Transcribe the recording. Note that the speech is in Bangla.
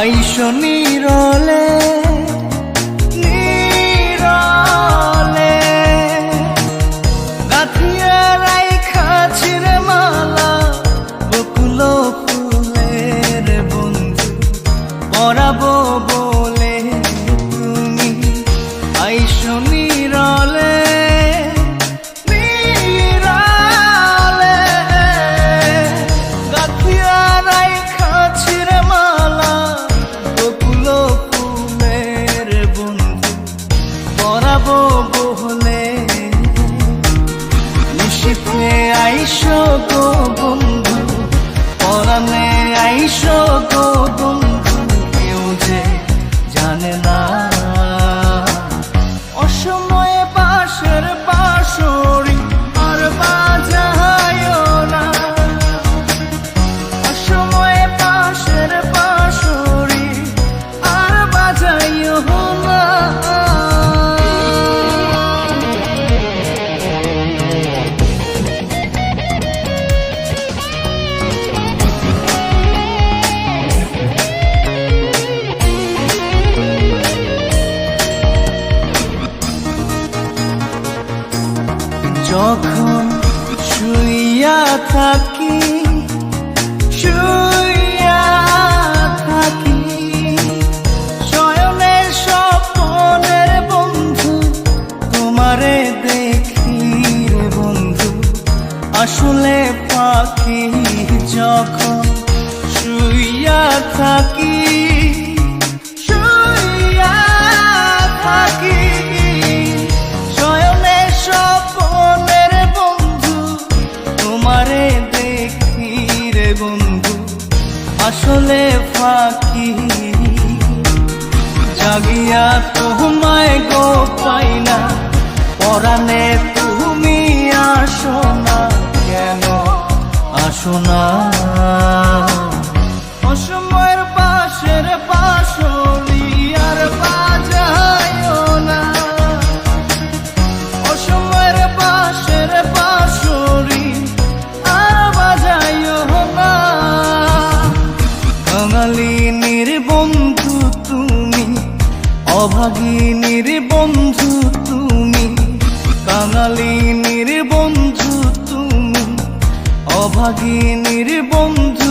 আইসো নিরলে নিরলে। গাথিয়া রাইখা ছিড়ে মালা বকুল ফুলের বন্ধু পরাবো গো আসলে পাখি যখন শুইয়া থাকি, শুইয়া বন্ধু, তোমারে দেখি রে বন্ধু। আসলে ফাঁকি জাগিয়া তোমায় গো পাই না, পরাণে তুমি আসো না কেন আসো না। অসময়ের পাশের আর না। পাশের বন্ধু তুমি অভাগিনীর বন্ধু তুমি বাঙালিনীর তুমি অভাগিনীর বন্ধু